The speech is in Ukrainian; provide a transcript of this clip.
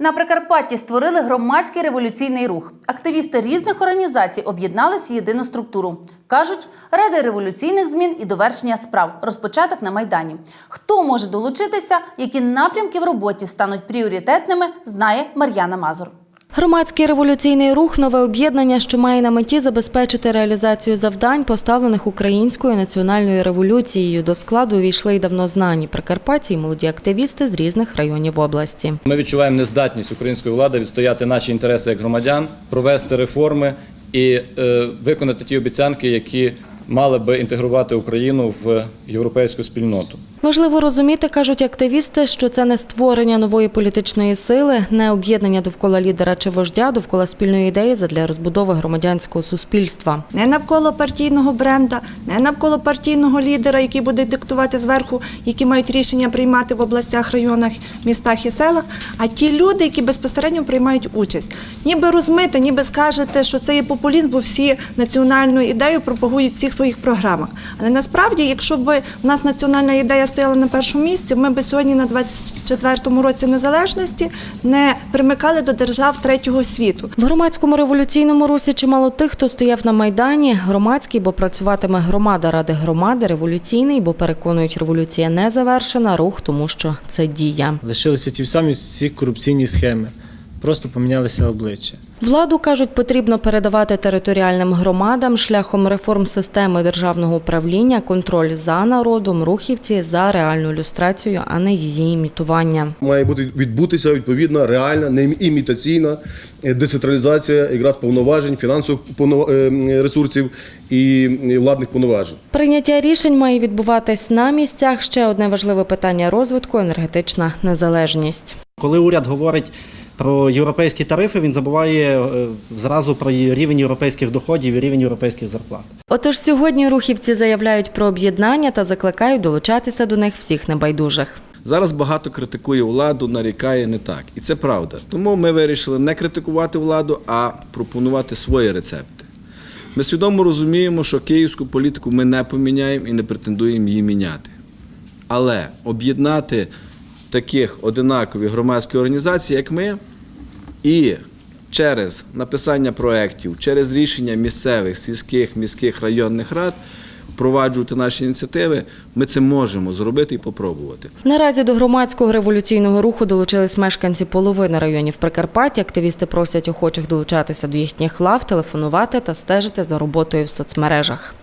На Прикарпатті створили громадський революційний рух. Активісти різних організацій об'єднались в єдину структуру. Кажуть, ради революційних змін і довершення справ, розпочаток на майдані. Хто може долучитися, які напрямки в роботі стануть пріоритетними, знає Мар'яна Мазур. Громадський революційний рух нове об'єднання, що має на меті забезпечити реалізацію завдань, поставлених українською національною революцією. До складу увійшли й давно знані прикарпатці і молоді активісти з різних районів області. Ми відчуваємо нездатність української влади відстояти наші інтереси як громадян, провести реформи і е, виконати ті обіцянки, які мали би інтегрувати Україну в європейську спільноту. Важливо розуміти, кажуть активісти, що це не створення нової політичної сили, не об'єднання довкола лідера чи вождя, довкола спільної ідеї задля розбудови громадянського суспільства. не навколо партійного бренда, не навколо партійного лідера, який буде диктувати зверху, які мають рішення приймати в областях, районах, містах і селах, а ті люди, які безпосередньо приймають участь. Ніби розмите, ніби скажете, що це є популізм, бо всі національну ідею пропагують всіх своїх програмах. Але насправді, якщо б у нас національна ідея стояла на першому місці, ми б сьогодні на 24-му році незалежності не примикали до держав третього світу. В громадському революційному русі чимало тих, хто стояв на майдані. Громадський, бо працюватиме громада ради громади, революційний, бо переконують, революція не завершена. Рух, тому що це дія. Лишилися ті самі всі корупційні схеми, просто помінялися обличчя. Владу кажуть, потрібно передавати територіальним громадам шляхом реформ системи державного управління, контроль за народом, рухівці за реальну люстрацію, а не її імітування. Має бути відбутися відповідна реальна, не імітаційна е, децентралізація якраз повноважень, фінансових е, ресурсів і владних повноважень. Прийняття рішень має відбуватись на місцях. Ще одне важливе питання розвитку енергетична незалежність. Коли уряд говорить про європейські тарифи, він забуває е, зразу про рівень європейських доходів і рівень європейських зарплат. Отож, сьогодні рухівці заявляють про об'єднання та закликають долучатися до них всіх небайдужих. Зараз багато критикує владу, нарікає не так. І це правда. Тому ми вирішили не критикувати владу, а пропонувати свої рецепти. Ми свідомо розуміємо, що київську політику ми не поміняємо і не претендуємо її міняти. Але об'єднати таких одинакові громадські організації, як ми, і через написання проєктів, через рішення місцевих, сільських, міських, районних рад впроваджувати наші ініціативи, ми це можемо зробити і попробувати. Наразі до громадського революційного руху долучились мешканці половини районів Прикарпаття. Активісти просять охочих долучатися до їхніх лав, телефонувати та стежити за роботою в соцмережах.